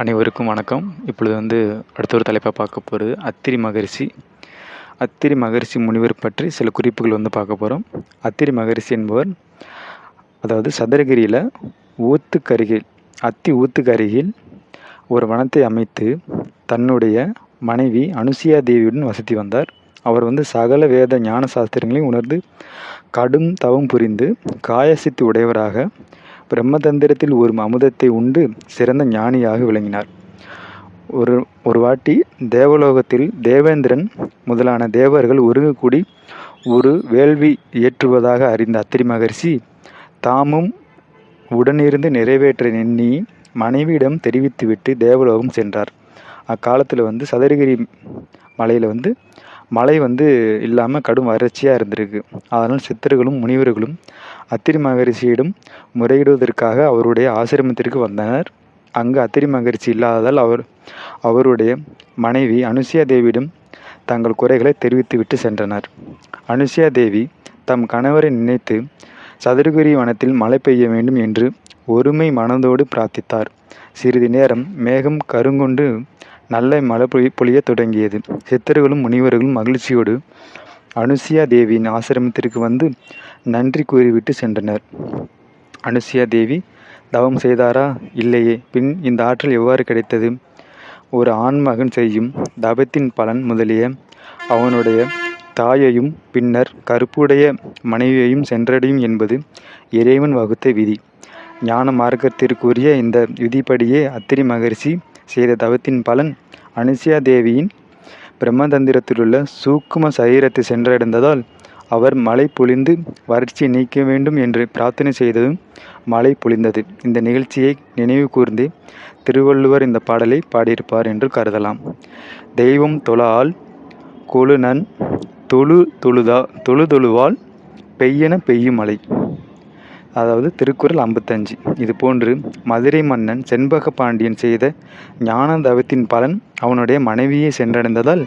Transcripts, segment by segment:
அனைவருக்கும் வணக்கம். இப்பொழுது வந்து அடுத்த ஒரு தலைப்பாக பார்க்க போகிறது அத்திரி மகரிஷி. அத்திரி மகரிஷி முனிவர் பற்றி சில குறிப்புகள் வந்து பார்க்க போகிறோம் அத்திரி மகரிஷி என்பவர் அதாவது சதுரகிரியில் ஊத்துக்கருகில் அத்தி ஊத்துக்கு அருகில் ஒரு வனத்தை அமைத்து தன்னுடைய மனைவி அனுசியா தேவியுடன் வசதி வந்தார். அவர் வந்து சகல வேத ஞான சாஸ்திரங்களையும் உணர்ந்து கடும் தவம் புரிந்து காயசித்து உடையவராக பிரம்மதந்திரத்தில் ஒரு அமுதத்தை உண்டு சிறந்த ஞானியாக விளங்கினார். ஒரு ஒரு வாட்டி தேவலோகத்தில் தேவேந்திரன் முதலான தேவர்கள் ஒருங்கக்கூடி ஒரு வேள்வி இயற்றுவதாக அறிந்த அத்திரி மகர்ஷி தாமும் உடனிருந்து நிறைவேற்ற எண்ணி மனைவியிடம் தெரிவித்துவிட்டு தேவலோகம் சென்றார். அக்காலத்தில் வந்து சதுரகிரி மலையில் வந்து மழை வந்து இல்லாமல் கடும் வறட்சியாக இருந்திருக்கு. அதனால் சித்தர்களும் முனிவர்களும் அத்திரி மகரிஷியிடம் முறையிடுவதற்காக அவருடைய ஆசிரமத்திற்கு வந்தனர். அங்கு அத்திரி மகரிஷி இல்லாததால் அவர் அவருடைய மனைவி அனுசியா தேவியிடம் தங்கள் குறைகளை தெரிவித்துவிட்டு சென்றனர். அனுசியா தேவி தம் கணவரை நினைத்து சதுரகிரி வனத்தில் மழை பெய்ய வேண்டும் என்று ஒருமை மனதோடு பிரார்த்தித்தார். சிறிது நேரம் மேகம் கருங்கொண்டு நல்ல மழை பொழி தொடங்கியது. சித்தர்களும் முனிவர்களும் மகிழ்ச்சியோடு அனுசியா தேவியின் ஆசிரமத்திற்கு வந்து நன்றி கூறிவிட்டு சென்றனர். அனுசியா தேவி தவம் செய்தாரா? இல்லையே. பின் இந்த ஆற்றல் எவ்வாறு கிடைத்தது? ஒரு ஆண்மகன் செய்யும் தவத்தின் பலன் முதலிய அவனுடைய தாயையும் பின்னர் கருப்புடைய மனைவியையும் சென்றடையும் என்பது இறைவன் வகுத்த விதி. ஞான மார்க்கத்திற்குரிய இந்த விதிப்படியே அத்திரி மகரிஷி செய்த தவத்தின் பலன் அனுசியா தேவியின் பிரம்மதந்திரத்திலுள்ள சூக்கும சரீரத்தை சென்றடைந்ததால் அவர் மழை பொழிந்து வறட்சியை நீக்க வேண்டும் என்று பிரார்த்தனை செய்ததும் மழை பொழிந்தது. இந்த நிகழ்ச்சியை நினைவு கூர்ந்தே திருவள்ளுவர் இந்த பாடலை பாடியிருப்பார் என்று கருதலாம். தெய்வம் தொழால் கொழுநன் தொழு தொழுதா தொழுதொழுவால் பெய்யென பெய்யும் மழை. அதாவது திருக்குறள் ஐம்பத்தஞ்சு. இது போன்று மதுரை மன்னன் செண்பக பாண்டியன் செய்த ஞான தவத்தின் பலன் அவனுடைய மனைவியை சென்றடைந்ததால்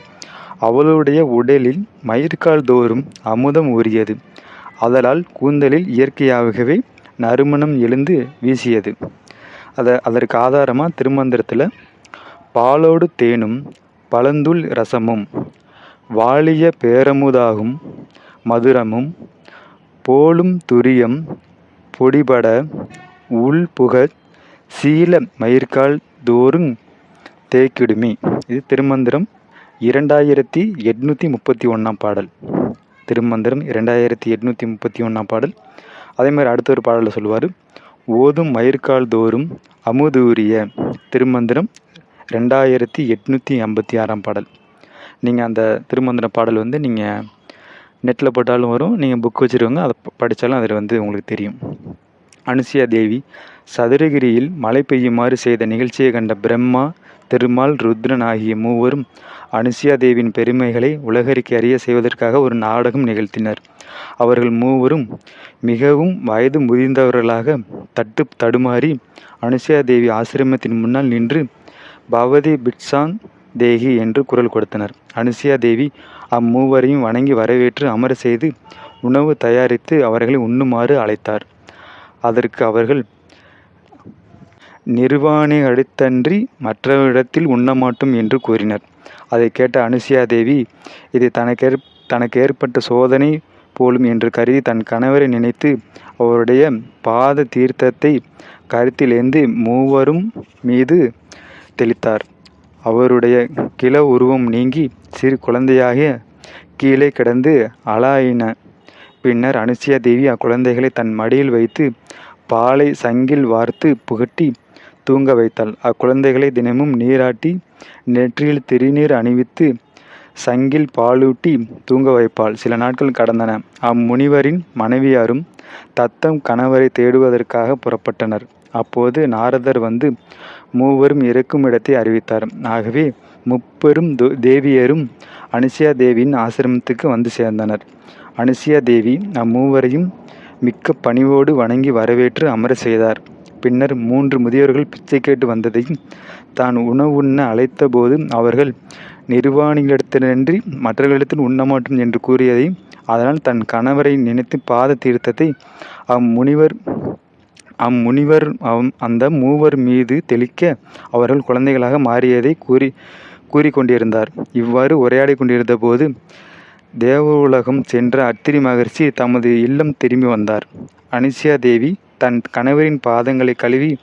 அவளுடைய உடலில் மயிர்கால் தோறும் அமுதம் ஊறியது. அதலால் கூந்தலில் இயற்கையாகவே நறுமணம் எழுந்து வீசியது. அதை அதற்கு ஆதாரமாக திருமந்திரத்தில் பாலோடு தேனும் பழந்துள் ரசமும் வாலிய பேரமுதாகும் மதுரமும் போலும் துரியம் பொடிபட உள்புகச் சீல மயிர்கால் தோறுங் தேக்கிடுமி. இது திருமந்திரம் இரண்டாயிரத்தி எட்நூற்றி முப்பத்தி ஒன்றாம் பாடல். திருமந்திரம் இரண்டாயிரத்தி எட்நூற்றி முப்பத்தி ஒன்றாம் பாடல். அதே மாதிரி அடுத்த ஒரு பாடலில் சொல்லுவார் ஓதும் மயிர்கால் தோறும் அமுதூரிய திருமந்திரம் ரெண்டாயிரத்தி எட்நூற்றி ஐம்பத்தி ஆறாம் பாடல். நீங்கள் அந்த திருமந்திர பாடல் வந்து நீங்கள் நெட்டில் போட்டாலும் வரும் நீங்கள் புக் வச்சுருவாங்க அதை படித்தாலும் அதில் வந்து உங்களுக்கு தெரியும். அனுசியா தேவி சதுரகிரியில் மழை பெய்யுமாறு செய்த நிகழ்ச்சியை கண்ட பிரம்மா திருமால் ருத்ரன் ஆகிய மூவரும் அனுசியா தேவியின் பெருமைகளை உலகறிக்கை அறிய செய்வதற்காக ஒரு நாடகம் நிகழ்த்தினர். அவர்கள் மூவரும் மிகவும் வயது முதிர்ந்தவர்களாக தட்டு தடுமாறி அனுசியா தேவி ஆசிரமத்தின் முன்னால் நின்று பவதி பிட்சாங் தேகி என்று குரல் கொடுத்தனர். அனுசியா தேவி அம்மூவரையும் வணங்கி வரவேற்று அமர செய்து உணவு தயாரித்து அவர்களை உண்ணுமாறு அழைத்தார். அதற்கு அவர்கள் நிர்வாணி அடுத்தன்றி மற்றவரிடத்தில் உண்ணமாட்டும் என்று கூறினர். அதை கேட்ட அனுசியா தேவி இது தனக்கேற் தனக்கு ஏற்பட்ட சோதனை போலும் என்று கருதி தன் கணவரை நினைத்து அவருடைய பாத தீர்த்தத்தை கருத்திலேந்து மூவரும் மீது தெளித்தார். அவருடைய கிள உருவம் நீங்கி சிறு குழந்தையாக கீழே கிடந்து அலாயின பின்னர் அனுசியா தேவி அக்குழந்தைகளை தன் மடியில் வைத்து பாலை சங்கில் வார்த்து புகட்டி தூங்க வைத்தாள். அக்குழந்தைகளை தினமும் நீராட்டி நெற்றியில் திருநீர் அணிவித்து சங்கில் பாலூட்டி தூங்க வைப்பாள். சில நாட்கள் கடந்தன. அம்முனிவரின் மனைவியாரும் தத்தம் கணவரை தேடுவதற்காக புறப்பட்டனர். அப்போது நாரதர் வந்து மூவரும் இருக்கும் இடத்தை அறிவித்தார். ஆகவே முப்பெரும் தேவியரும் அனுசியா தேவியின் ஆசிரமத்துக்கு வந்து சேர்ந்தனர். அனுசியா தேவி அம்மூவரையும் மிக்க பணிவோடு வணங்கி வரவேற்று அமர செய்தார். பின்னர் மூன்று முதியவர்கள் பிச்சை கேட்டு வந்ததையும் தான் உணவு உண்ண அழைத்த போது அவர்கள் நிர்வாணிகளிடத்தினின்றி மற்றவர்களிடத்தில் உண்ணமாட்டோம் என்று கூறியதையும் அதனால் தன் கணவரை நினைத்து பாத தீர்த்தத்தை அம்முனிவர் அம்முனிவர் அம் அந்த மூவர் மீது தெளிக்க அவர்கள் குழந்தைகளாக மாறியதை கூறி கூறிக்கொண்டிருந்தார். இவ்வாறு உரையாடி கொண்டிருந்த போது தேவவுலகம் சென்ற அத்திரி மகரிஷி தமது இல்லம் திரும்பி வந்தார். அனிசியா தேவி தன் கணவரின் பாதங்களை கழுவி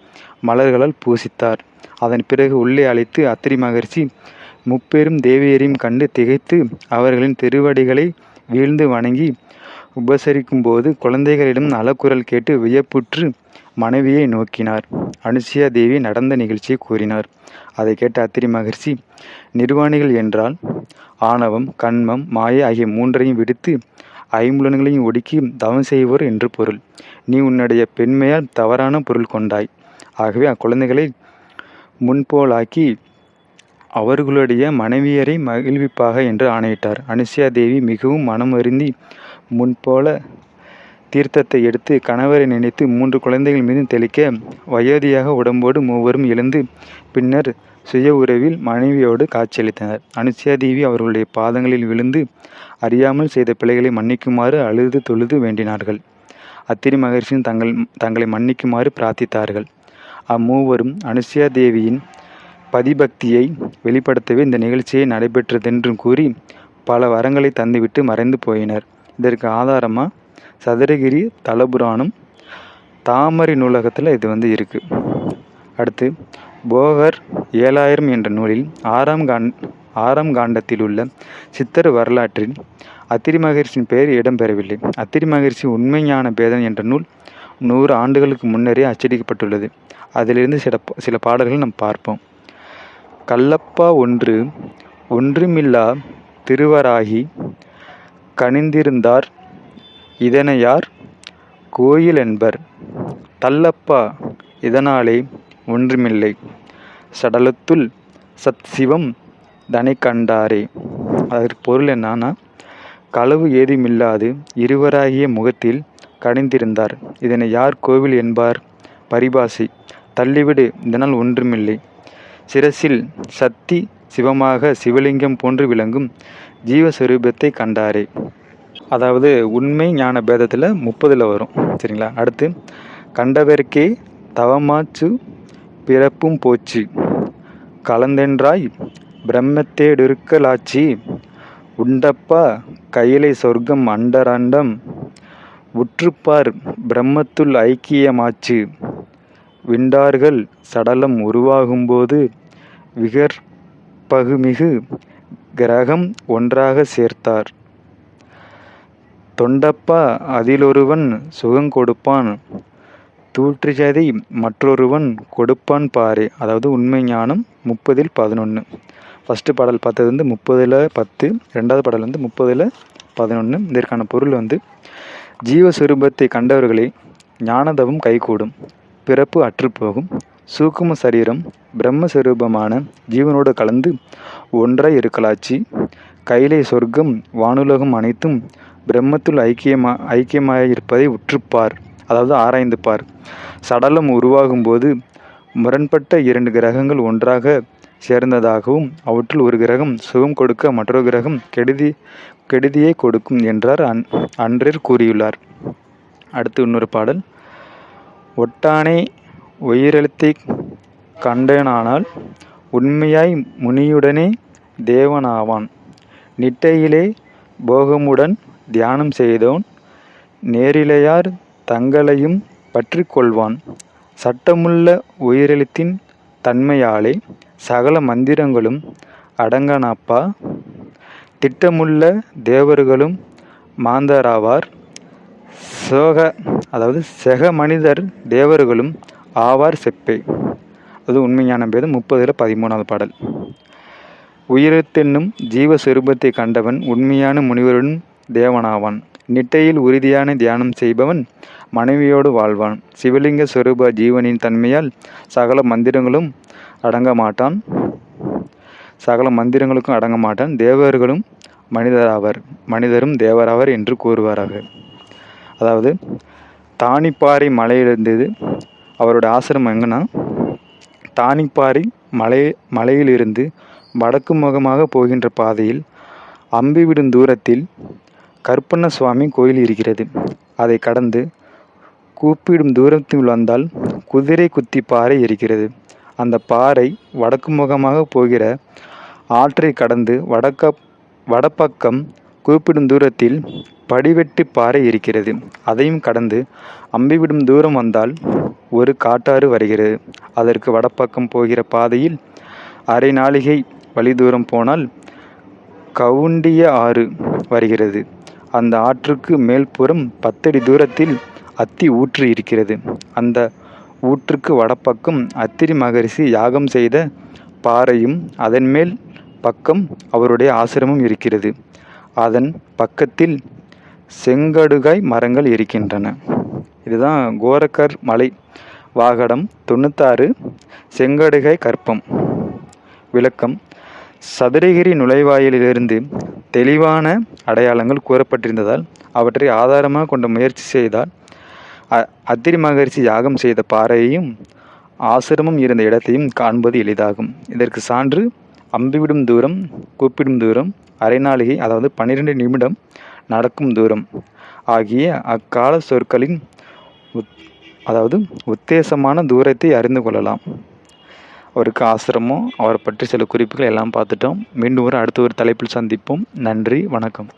மலர்களால் பூசித்தார். அதன் பிறகு உள்ளே அழைத்து அத்திரி மகரிஷி முப்பெரும் தேவியரையும் கண்டு திகைத்து அவர்களின் திருவடிகளை வீழ்ந்து வணங்கி உபசரிக்கும்போது குழந்தைகளிடம் அலக்குரல் கேட்டு வியப்புற்று மனைவியை நோக்கினார். அனுசியா தேவி நடந்த நிகழ்ச்சியை கூறினார். அதை கேட்ட அத்திரி மகர்ஷி நிர்வாணிகள் என்றால் ஆணவம் கண்மம் மாயை ஆகிய மூன்றையும் விடுத்து ஐம்புலன்களையும் ஒடுக்கி தவம் செய்வோர் என்று பொருள். நீ உன்னுடைய பெண்மையால் தவறான பொருள் கொண்டாய். ஆகவே அக்குழந்தைகளை முன்போலாக்கி அவர்களுடைய மனைவியரை மகிழ்விப்பாக என்று ஆணையிட்டார். அனுசியா தேவி மிகவும் மனம் வருந்தி முன்போல தீர்த்தத்தை எடுத்து கணவரை நினைத்து மூன்று குழந்தைகள் மீது தெளிக்க வயோதியாக உடம்போடு மூவரும் எழுந்து பின்னர் சுய உறவில் மனைவியோடு காட்சியளித்தனர். அனுசியா தேவி அவர்களுடைய பாதங்களில் விழுந்து அறியாமல் செய்த பிழைகளை மன்னிக்குமாறு அழுது தொழுது வேண்டினார்கள். அத்திரி மகர்ஷியும் தங்கள் தங்களை மன்னிக்குமாறு பிரார்த்தித்தார்கள். அம்மூவரும் அனுசியா தேவியின் பதிபக்தியை வெளிப்படுத்தவே இந்த நிகழ்ச்சியை நடைபெற்றதென்றும் கூறி பல வரங்களை தந்துவிட்டு மறைந்து போயினர். இதற்கு ஆதாரமாக சதுரகிரி தலபுராணம் தாமரை நூலகத்தில் இது வந்து இருக்குது அடுத்து போகர் ஏழாயிரம் என்ற நூலில் ஆறாம் காண் ஆறாம் காண்டத்தில் உள்ள சித்தர் வரலாற்றில் அத்திரி மகிழ்ச்சியின் பெயர் இடம்பெறவில்லை. அத்திரி மகிழ்ச்சி உண்மையான பேதம் பேதன் என்ற நூல் நூறு ஆண்டுகளுக்கு முன்னரே அச்சடிக்கப்பட்டுள்ளது. அதிலிருந்து சில சில பாடல்கள் நாம் பார்ப்போம். கல்லப்பா ஒன்று ஒன்றுமில்லா திருவராகி கனிந்திருந்தார். இதனையார் கோயில் என்பர். தல்லப்பா இதனாலே ஒன்றுமில்லை. சடலத்துள் சத் சிவம் தனை கண்டாரே. அதற்கு பொருள் என்னன்னா களவு ஏதுமில்லாது இருவராகிய முகத்தில் கடைந்திருந்தார் இதனை யார் கோவில் என்பார்? பரிபாசை. தள்ளிவிடு இதனால் ஒன்றுமில்லை. சிரசில் சக்தி சிவமாக சிவலிங்கம் போன்று விளங்கும் ஜீவஸ்வரூபத்தை கண்டாரே. அதாவது உண்மை ஞான பேதத்தில் முப்பதில் வரும். சரிங்களா? அடுத்து கண்டவர்க்கே தவமாச்சு பிறப்பும் போச்சு. கலந்தென்றாய் பிரம்மத்தேடுருக்கலாச்சி. உண்டப்பா கையிலை சொர்க்கம் அண்டரண்டம். உற்றுப்பார் பிரம்மத்துள் ஐக்கியமாச்சு. விண்டார்கள் சடலம் உருவாகும்போது விகற்பகுமிகு கிரகம் ஒன்றாக சேர்த்தார். தொண்டப்பா அதிலொருவன் சுகங்கொடுப்பான் தூற்றியதை மற்றொருவன் கொடுப்பான் பாரு. அதாவது உண்மை ஞானம் முப்பதில் பதினொன்று ஃபஸ்ட்டு பாடல் பார்த்தது வந்து முப்பதில் பத்து ரெண்டாவது பாடல் வந்து முப்பதில் பதினொன்று இதற்கான பொருள் வந்து ஜீவஸ்வரூபத்தை கண்டவர்களே ஞானதவம் கைகூடும் பிறப்பு அற்றுப்போகும் சூக்கும சரீரம் பிரம்மஸ்வரூபமான ஜீவனோடு கலந்து ஒன்றாய் இருக்கலாச்சு. கையிலே சொர்க்கம் வானுலகம் அனைத்தும் பிரம்மத்துள் ஐக்கியமா ஐக்கியமாக இருப்பதை உற்றுப்பார் அதாவது ஆராய்ந்து பார் சடலம் உருவாகும் போது முரண்பட்ட இரண்டு கிரகங்கள் ஒன்றாக சேர்ந்ததாகவும் அவற்றுள் ஒரு கிரகம் சுகம் கொடுக்க மற்றொரு கிரகம் கெடுதி கெடுதியை கொடுக்கும் என்றார் அன் அன்றர் கூறியுள்ளார். அடுத்து இன்னொரு பாடல். ஒட்டானே உயிரெழுத்தை கண்டனானால் உண்மையாய் முனியுடனே தேவனாவான். நிட்டையிலே போகமுடன் தியானம் செய்தோன். நேரிலையார் தங்களையும் பற்றி கொள்வான் சட்டமுள்ள உயிரெழுத்தின் தன்மையாலே சகல மந்திரங்களும் அடங்கனாப்பா. திட்டமுள்ள தேவர்களும் மாந்தராவார். சோக அதாவது செக மனிதர் தேவர்களும் ஆவார் செப்பே. அது உண்மையான பேதம். முப்பதில் பதிமூணாவது பாடல். உயிரத்தென்னும் ஜீவ சுரூபத்தை கண்டவன் உண்மையான முனிவருடன் தேவனாவான். நிட்டையில் உறுதியான தியானம் செய்பவன் மனைவியோடு வாழ்வான். சிவலிங்க சுரூப ஜீவனின் தன்மையால் சகல மந்திரங்களும் அடங்க மாட்டான் சகல மந்திரங்களுக்கும் அடங்க மாட்டான் தேவர்களும் மனிதராவர். மனிதரும் தேவராவர் என்று கூறுவாராக. அதாவது தானிப்பாறை மலையிலிருந்தது அவரோட ஆசிரமம் எங்கன்னா தானிப்பாறை மலை மலையிலிருந்து வடக்கு முகமாக போகின்ற பாதையில் அம்பிவிடும் தூரத்தில் கருப்பண்ண சுவாமி கோயில் இருக்கிறது. அதை கடந்து கூப்பிடும் தூரத்தில் வந்தால் குதிரை குத்தி பாறை இருக்கிறது. அந்த பாறை வடக்கு முகமாக போகிற ஆற்றை கடந்து வடக்க வடப்பக்கம் கூப்பிடும் தூரத்தில் படிவெட்டு பாறை இருக்கிறது. அதையும் கடந்து அம்பிவிடும் தூரம் வந்தால் ஒரு காட்டாறு வருகிறது. அதற்கு வடப்பக்கம் போகிற பாதையில் அரை நாளிகை வழி தூரம் போனால் கவுண்டிய ஆறு வருகிறது. அந்த ஆற்றுக்கு மேல்புறம் பத்தடி தூரத்தில் அத்தி ஊற்று இருக்கிறது. அந்த ஊற்றுக்கு வடப்பக்கம் அத்திரி மகரிஷி யாகம் செய்த பாறையும் அதன் மேல் பக்கம் அவருடைய ஆசிரமம் இருக்கிறது. அதன் பக்கத்தில் செங்கடுகாய் மரங்கள் இருக்கின்றன. இதுதான் கோரக்கர் மலை வாகடம் தொண்ணூத்தாறு செங்கடுகாய் கற்பம். விளக்கம் சதுரகிரி நுழைவாயிலிருந்து தெளிவான அடையாளங்கள் கூறப்பட்டிருந்ததால் அவற்றை ஆதாரமாக கொண்ட முயற்சி செய்தால் அத்திரி மகரிஷி யாகம் செய்த பாறையையும் ஆசிரமம் இருந்த இடத்தையும் காண்பது எளிதாகும். இதற்கு சான்று அம்பிவிடும் தூரம் கூப்பிடும் தூரம் அரை நாளிகை அதாவது பன்னிரெண்டு நிமிடம் நடக்கும் தூரம் ஆகிய அக்கால சொற்களின் உத் அதாவது உத்தேசமான தூரத்தை அறிந்து கொள்ளலாம். அவருக்கு ஆசிரமம் அவரை பற்றி சில குறிப்புகள் எல்லாம் பார்த்துட்டோம். மீண்டும் ஒரு அடுத்த ஒரு தலைப்பில் சந்திப்போம். நன்றி வணக்கம்.